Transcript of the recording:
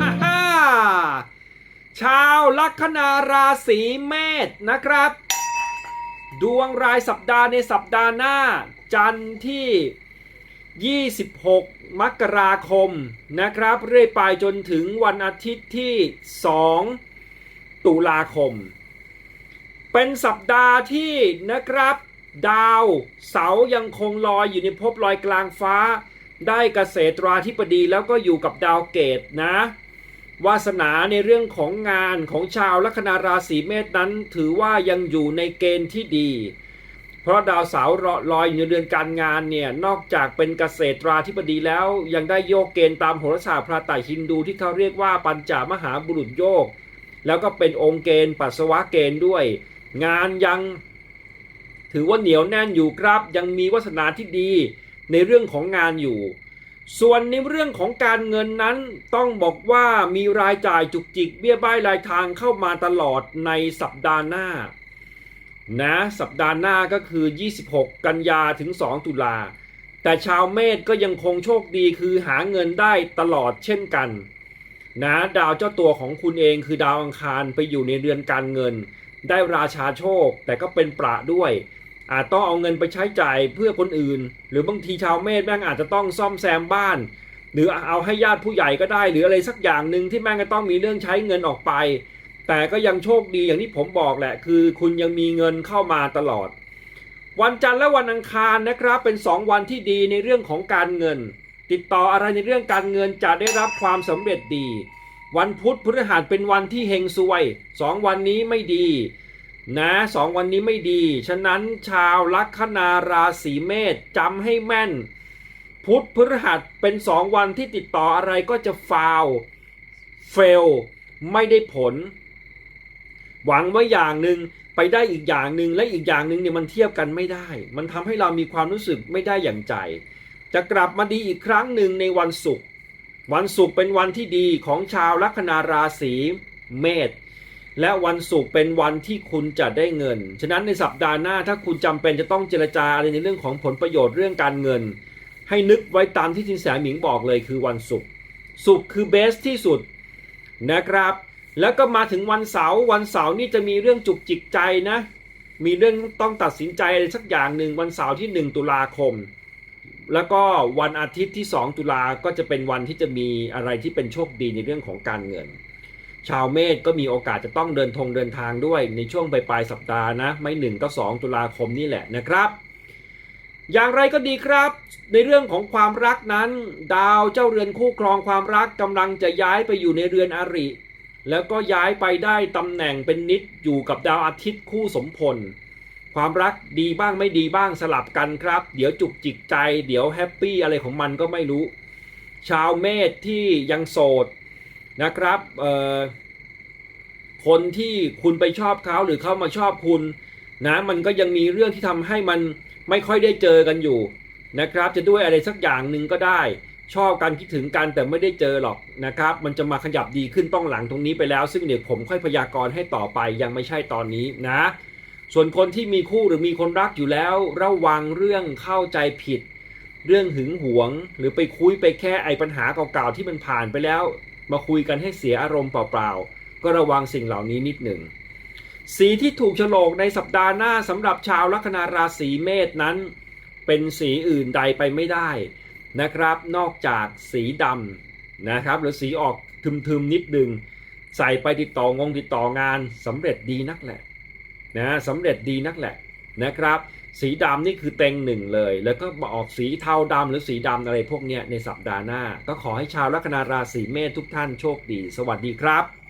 ฮ่าฮ่าชาวลัคนาราศีเมษนะครับ ดวงรายสัปดาห์ในสัปดาห์หน้า จันทร์ที่ 26 มกราคมนะครับ เรื่อยไปจนถึงวันอาทิตย์ที่ 2 ตุลาคม เป็นสัปดาห์ที่นะครับ ดาวเสายังคงลอยอยู่ในภพลอยกลางฟ้า ได้เกษตราธิบดีแล้วก็อยู่กับดาวเกตนะ วาสนาในเรื่องของงานของชาวลัคนาราศีเมษนั้น ถือว่ายังอยู่ในเกณฑ์ที่ดี เพราะดาวเสาร์ลอยอยู่ในเดือนการงานเนี่ยนอกจากเป็นเกษตราธิบดีแล้ว ยังได้โยกเกณฑ์ตามโหราศาสตร์พระไตรฮินดูที่เขาเรียกว่าปัญจมหาบุรุษโยก แล้วก็เป็นองค์เกณฑ์ปัสสาวะเกณฑ์ด้วย งานยัง ถือว่าเหนียวแน่นอยู่ครับยังมีวาสนาที่ดีในเรื่องของงานอยู่ ส่วนในเรื่องของการเงินนั้นต้องบอกว่ามีรายจ่ายจุกจิกเบี้ยบ้ายรายทางเข้ามาตลอดในสัปดาห์หน้านะสัปดาห์หน้าก็คือ 26 กันยาถึง 2 ตุลา แต่ชาวเมษก็ยังคงโชคดีคือหาเงินได้ตลอดเช่นกันนะดาวเจ้าตัวของคุณเองคือดาวอังคารไปอยู่ในเรือนการเงิน ได้ราชาโชคแต่ก็เป็นประด้วย อาจต้องเอาเงินไปใช้จ่ายเพื่อคนอื่น หรือบางทีชาวเมษแม่งอาจจะต้องซ่อมแซมบ้าน หรือเอาให้ญาติผู้ใหญ่ก็ได้ หรืออะไรสักอย่างหนึ่งที่แม่งก็ต้องมีเรื่องใช้เงินออกไป แต่ก็ยังโชคดีอย่างที่ผมบอกแหละ คือคุณยังมีเงินเข้ามาตลอด วันจันทร์และวันอังคารนะครับ เป็น 2 วันที่ดีในเรื่องของการเงิน ติดต่ออะไรในเรื่องการเงินจะได้รับความสำเร็จดี วันพุธพฤหัสเป็นวันที่เฮงซวยสองวันนี้ไม่ดี นะสองวันนี้ไม่ดี ฉะนั้นชาวลัคนาราศีเมษจำให้แม่น พุธพฤหัสเป็นสองวันที่ติดต่ออะไรก็จะฟาวเฟลไม่ได้ผล หวังว่าอย่างหนึ่งไปได้อีกอย่างหนึ่งและอีกอย่างหนึ่งเนี่ยมันเทียบกันไม่ได้ มันทำให้เรามีความรู้สึกไม่ได้อย่างใจ จะกลับมาดีอีกครั้งหนึ่งในวันศุกร์วันศุกร์เป็นวันที่ดีของชาวลัคนาราศีเมษ และวันศุกร์เป็นวันที่คุณจะได้เงิน ฉะนั้นในสัปดาห์หน้าถ้าคุณจำเป็นจะต้องเจรจาอะไรในเรื่องของผลประโยชน์เรื่องการเงิน ให้นึกไว้ตามที่ทินแสหมิงบอกเลยคือวันศุกร์ศุกร์คือเบสที่สุดนะครับ แล้วก็มาถึงวันเสาร์วันเสาร์นี่จะมีเรื่องจุกจิกใจนะ มีเรื่องต้องตัดสินใจอะไรสักอย่างหนึ่งวันเสาร์ที่ 1 ตุลาคม แล้วก็วันอาทิตย์ที่ 2 ตุลาก็จะเป็นวันที่จะมีอะไรที่เป็นโชคดีในเรื่องของการเงิน ชาวเมษก็มีโอกาสจะต้องเดินทงเดินทางด้วยในช่วงปลายสัปดาห์นะ ไม่หนึ่งก็ 2 ตุลาคมนี่แหละนะครับ อย่างไรก็ดีครับ ในเรื่องของความรักนั้น ดาวเจ้าเรือนคู่ครองความรักกำลังจะย้ายไปอยู่ในเรือนอริ แล้วก็ย้ายไปได้ตำแหน่งเป็นนิดอยู่กับดาวอาทิตย์คู่สมพลความรักดีบ้างไม่ดีบ้างสลับกันครับ เดี๋ยวจุกจิกใจ เดี๋ยวแฮปปี้อะไรของมันก็ไม่รู้ ชาวเมษที่ยังโสด นะครับคนที่คุณไปชอบเขาหรือเขามาชอบคุณนะมันก็ยังมีเรื่องที่ทำให้มันไม่ค่อยได้เจอกันอยู่นะครับ จะด้วยอะไรสักอย่างหนึ่งก็ได้ ชอบกันคิดถึงกันแต่ไม่ได้เจอหรอกนะครับ มันจะมาขยับดีขึ้นต้องหลังตรงนี้ไปแล้ว ซึ่งเดี๋ยวผมค่อยพยากรณ์ให้ต่อไปยังไม่ใช่ตอนนี้นะ ส่วนคนที่มีคู่หรือมีคนรักอยู่แล้ว ระวังเรื่องเข้าใจผิด เรื่องหึงหวง หรือไปคุยไปแค่ไอปัญหาเก่าๆที่มันผ่านไปแล้ว มาคุยกันให้เสียอารมณ์เปล่าๆ ก็ระวังสิ่งเหล่านี้นิดหนึ่ง สีที่ถูกฉลกในสัปดาห์หน้าสำหรับชาวลัคนาราศีเมษนั้น เป็นสีอื่นใดไปไม่ได้นะครับ นอกจากสีดำนะครับ หรือสีออกทึมๆนิดหนึ่งใส่ไปติดต่องงติดต่องานสำเร็จดีนักแหละนะสำเร็จดีนักแหละนะครับ สีดำนี่คือเต็งหนึ่งเลย แล้วก็มาออกสีเทาดำหรือสีดำอะไรพวกเนี้ยในสัปดาห์หน้า ก็ขอให้ชาวลัคนาราศีเมษทุกท่านโชคดี สวัสดีครับ